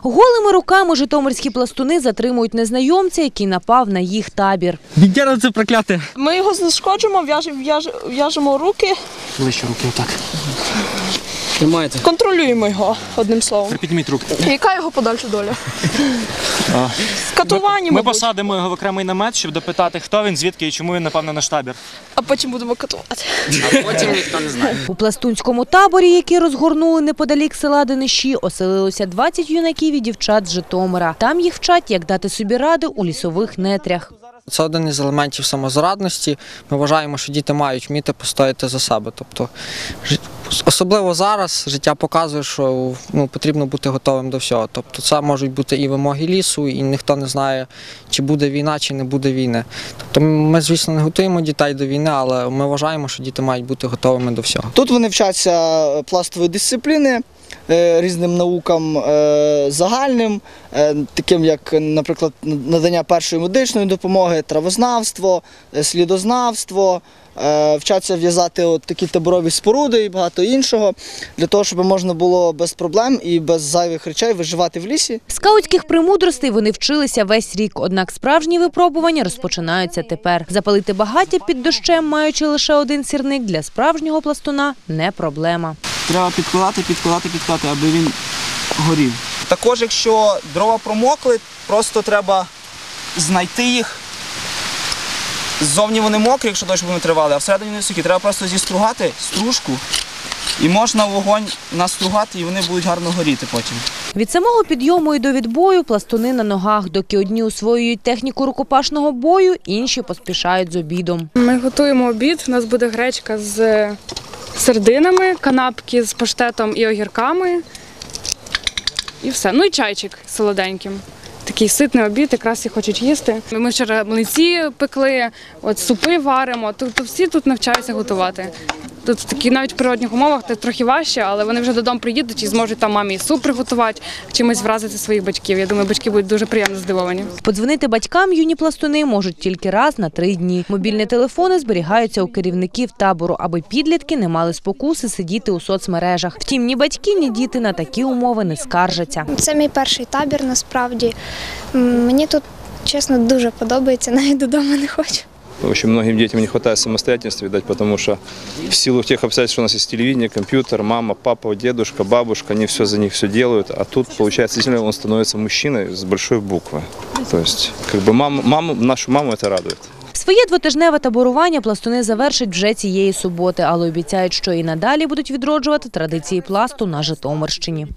Голими руками житомирські пластуни затримують незнайомця, який напав на їх табір. Бідяра це прокляте. Ми його знешкоджимо, в'яжемо, в'яж- руки, Ближче руки отак. Тримайте. контролюємо його, одним словом. Підніміть руки. Яка його подальша доля? Катування, Ми посадимо його в окремий намет, щоб допитати, хто він, звідки і чому він напав на наш табір. а потім будемо катувати. Потім ніхто не знає. У пластунському таборі, який розгорнули неподалік села Дениші, оселилося 20 юнаків і дівчат з Житомира. Там їх вчать, як дати собі ради у лісових нетрях. Це один із елементів самозарадності. Ми вважаємо, що діти мають вміти постояти за себе. Тобто, особливо зараз життя показує, що ну, потрібно бути готовим до всього. Тобто, це можуть бути і вимоги лісу, і ніхто не знає, чи буде війна, чи не буде війни. Тобто, ми, звісно, не готуємо дітей до війни, але ми вважаємо, що діти мають бути готовими до всього. Тут вони вчаться пластової дисципліни, е, різним наукам е, загальним, е, таким як, наприклад, надання першої медичної допомоги, травознавство, е, слідознавство. Е, Вчаться в'язати от такі таборові споруди і багато іншого, для того, щоб можна було без проблем і без зайвих речей виживати в лісі. Скаутських премудростей вони вчилися весь рік, однак справжні випробування розпочинаються тепер. Запалити багаття під дощем, маючи лише один сірник, для справжнього пластуна не проблема. Треба підкладати, підкладати, підкладати, аби він горів. Також, якщо дрова промокли, просто треба знайти їх. Ззовні вони мокрі, якщо дощ буде тривалий, а всередині вони сухі. Треба просто зістругати стружку і можна вогонь настругати, і вони будуть гарно горіти потім. Від самого підйому і до відбою пластуни на ногах, доки одні освоюють техніку рукопашного бою, інші поспішають з обідом. Ми готуємо обід. У нас буде гречка з сердинами, канапки з паштетом і огірками. І все. Ну і чайчик солоденьким. Такий ситний обід, якраз і хочуть їсти. Ми вчора млинці пекли, от супи варимо. Тобто всі тут навчаються готувати. Тут такі навіть в природних умовах це трохи важче, але вони вже додому приїдуть і зможуть там мамі суп приготувати, чимось вразити своїх батьків. Я думаю, батьки будуть дуже приємно здивовані. Подзвонити батькам юні пластуни можуть тільки раз на три дні. Мобільні телефони зберігаються у керівників табору, аби підлітки не мали спокуси сидіти у соцмережах. Втім, ні батьки, ні діти на такі умови не скаржаться. Це мій перший табір насправді. Мені тут чесно дуже подобається, навіть додому не хочу. Очень многим детям не хватает самостоятельности, видать, потому что в силу тех обстоятельств, что у нас есть телевидение, компьютер, мама, папа, дедушка, бабушка, они все за них все делают, а тут, получается, действительно он становится мужчиной с большой буквы. То есть, как бы маму, маму, нашу маму это радует. Своє двотижневе таборування пластуни завершать вже цієї суботи, але обіцяють, що і надалі будуть відроджувати традиції пласту на Житомирщині.